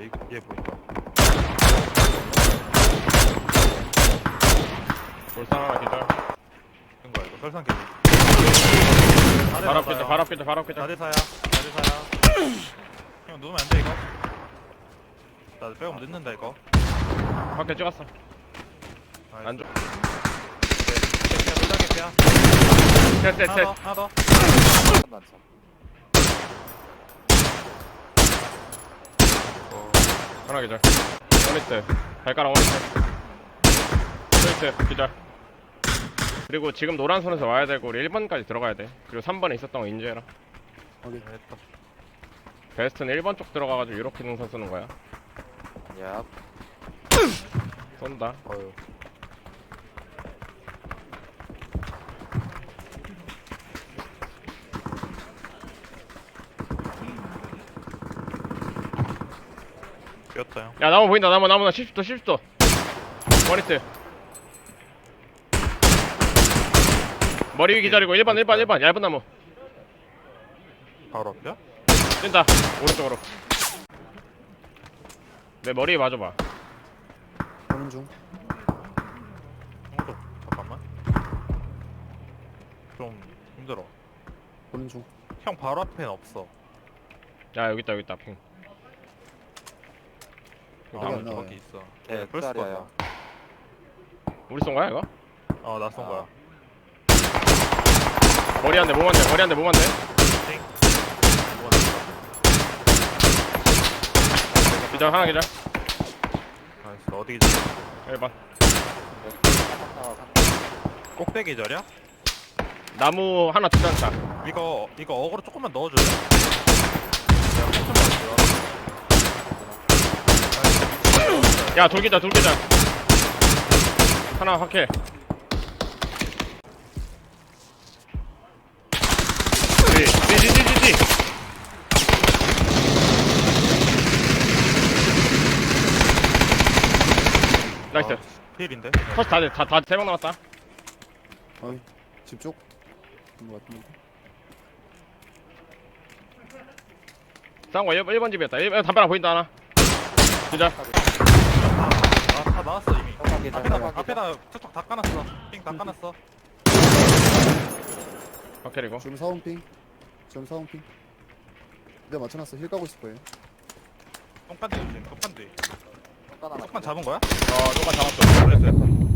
이거 얘 보인다. 돌상 하나 기절. 된 거야 이거 설상 개비. 바로 앞겠다, 바로 앞겠다, 바로 앞겠다. 나대사야. 나대사야. 형 누우면 안 돼 이거. 나 빼고 늦는다 이거. 밖에 찍었어. 안 줘. 개피야 놀다 개피야. 하나 셋. 더 하나 더. 난참 하나 기절. 원히트. 발가락 원히트. 원히트, 기절. 그리고 지금 노란 선에서 와야 되고 우리 1번까지 들어가야 돼. 그리고 3번에 있었던 거 인지해라. 됐다. 베스트는 1번 쪽 들어가가지고 이렇게 능선 쓰는 거야. 야 쏜다. 어휴. 꼈다 형. 야, 나무 보인다, 나무, 나무, 나 70도, 70도. 원히트. 머리 위 기다리고 1번, 1번, 1번. 얇은 나무. 바로 앞이야? 뛴다. 오른쪽으로. 내 머리에 맞아봐. 보는 중. 형도 잠깐만. 좀 힘들어. 보는 중. 형 바로 앞엔 없어. 야, 여기 있다, 여기 있다, 핑. 아, 안 나무 나와요. 저기 있어. 예, 네, 플스 짤이야, 거. 우리 쏜 거야, 이거? 어, 나쏜 아. 거야. 머리 한 대, 몸 한 대, 머리 한 대, 몸 한 대. 띵. 기절, 하나 기절. 나이스. 어디 기절? 1번. 꼭대기 기절이야? 나무 하나 두장차 이거 이거 어그로 조금만 넣어줄래? 내가 포션 받을게요. 야, 돌기자, 돌기자. 하나 확해. 뒤, 뒤, 뒤, 뒤, 뒤, 뒤. 나이스. 필인데? 컷 다, 돼, 다, 다, 세명 남았다. 어이, 집 쪽. 인것 같은데. 싼거 1번, 1번 집이었다. 1번 담벼락 보인다, 하나. 기절. 아, 다 나왔어 이미. 앞에다. 앞에다 투척 다 까놨어. 핑다 까놨어. 확해리고. 지금 사원핑. 지금 사원핑. 내가 맞춰놨어. 힐 까고 있을 거예요. 조심. 똥간디. 하나 똥간 잡은 거야? 어, 누가 잡았어. 그랬어.